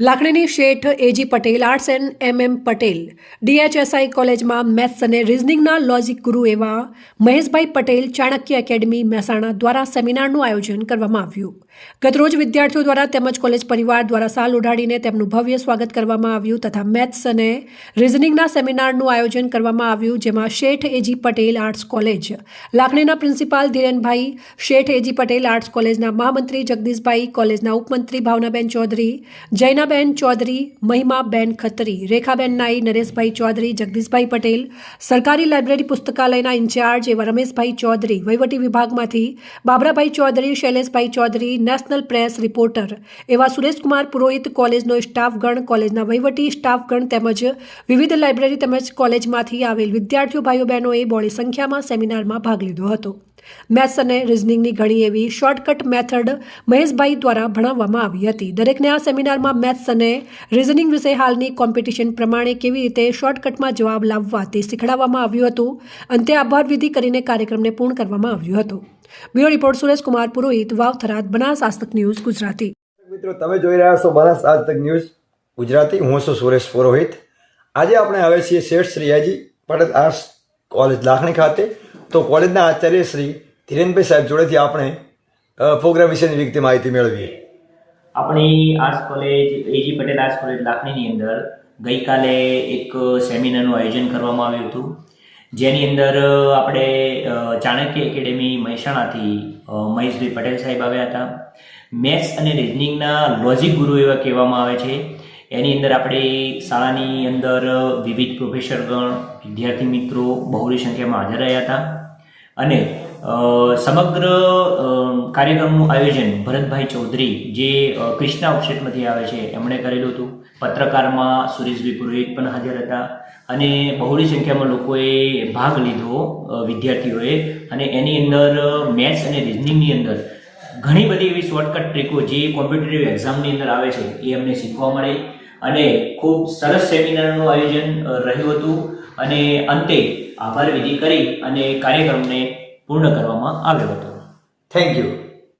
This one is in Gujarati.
લાખણીની Sheth A G Patel arts and M M Patel DHSI કોલેજમાં મેથ્સ અને રિઝનિંગના લોજિક ગુરુ એવા મહેશભાઈ પટેલ ચાણક્ય એકેડમી મહેસાણા દ્વારા સેમિનારનું આયોજન કરવામાં આવ્યું. ગતરોજ વિદ્યાર્થીઓ દ્વારા તેમજ કોલેજ પરિવાર દ્વારા સાલ ઉડાડીને તેમનું ભવ્ય સ્વાગત કરવામાં આવ્યું તથા મેથ્સ અને રિઝનિંગના સેમિનારનું આયોજન કરવામાં આવ્યું, જેમાં Sheth A G Patel arts college લાખણીના principal Dhirenbhai, Sheth A G Patel arts કોલેજના મહામંત્રી જગદીશભાઈ, કોલેજના ઉપમંત્રી ભાવનાબેન ચૌધરી જૈનાબેન ચૌધરી, મહિમાબેન ખત્રી, રેખાબેન નાઈ, નરેશભાઈ ચૌધરી, જગદીશભાઈ પટેલ, સરકારી લાઇબ્રેરી પુસ્તકાલયના ઇન્ચાર્જ એવા રમેશભાઈ ચૌધરી, વહીવટી વિભાગમાંથી બાબરાભાઈ ચૌધરી, શૈલેષભાઈ ચૌધરી, નેશનલ પ્રેસ રિપોર્ટર એવા સુરેશકુમાર પુરોહિત કોલેજનો સ્ટાફગણ, કોલેજના વહીવટી સ્ટાફગણ તેમજ વિવિધ લાઇબ્રેરી તેમજ કોલેજમાંથી આવેલ વિદ્યાર્થીઓ, ભાઈઓ, બહેનોએ બોડી સંખ્યામાં સેમિનારમાં ભાગ લીધો હતો. મેથ્સ અને રિઝનિંગની ઘણી એવી શોર્ટકટ મેથડ મહેશભાઈ દ્વારા ભણાવવામાં આવી હતી. દરેકને આ સેમિનારમાં મેથ્સ અને રિઝનિંગ વિશે હાલની કોમ્પિટિશન પ્રમાણે કેવી રીતે શોર્ટકટમાં જવાબ લાવવા તે શીખડાવવામાં આવ્યું હતું. અંતે આભાર વિધિ કરીને કાર્યક્રમને પૂર્ણ કરવામાં આવ્યો હતો. Bureau report Sureshkumar Purohit Vav Tharad Banas Aastak news Gujarati. મિત્રો, તમે જોઈ રહ્યા છો બનાસ આજતક ન્યૂઝ ગુજરાતી. હું છું સુરેશ પુરોહિત. આજે આપણે આવે છીએ શેઠ શ્રીયાજી પટેલ આર્ટ્સ કોલેજ, લાખણી ખાતે. તો કોલેજના આચાર્ય શ્રી ધીરેનભાઈ સાહેબ જોડેથી આપણે પ્રોગ્રામ વિશેની વિગતે માહિતી મેળવીએ. આપણી arts college A G Patel arts college લાખણીની અંદર ગઈકાલે એક સેમિનારનું આયોજન કરવામાં આવ્યું હતું. જેની અંદર આપણે ચાણક્ય એકેડેમી મહેસાણાથી મહેશભાઈ પટેલ સાહેબ આવ્યા હતા. મેથ્સ અને રિઝનિંગના લોજિક ગુરુ એવા કહેવામાં આવે છે. એની અંદર આપણી શાળાની અંદર વિવિધ પ્રોફેસરગણ, વિદ્યાર્થી મિત્રો બહોળી સંખ્યામાં હાજર રહ્યા હતા. અને સમગ્ર કાર્યક્રમનું આયોજન ભરતભાઈ ચૌધરી જે ક્રિષ્ના ઓફસેટમાંથી આવે છે, એમણે કરેલું હતું. પત્રકારમાં સુરેશભાઈ પુરોહિત પણ હાજર હતા અને બહોળી સંખ્યામાં લોકોએ ભાગ લીધો વિદ્યાર્થીઓએ. અને એની અંદર મેથ્સ અને રિઝનિંગની અંદર ઘણી બધી એવી શોર્ટકટ ટ્રીકો જે કોમ્પિટેટિવ એક્ઝામની અંદર આવે છે, એ અમને શીખવા મળી. અને ખૂબ સરસ સેમિનારનું આયોજન રહ્યું હતું. અને અંતે આભાર વિધિ કરી અને કાર્યક્રમને પૂર્ણ કરવામાં આવ્યો હતો. Thank you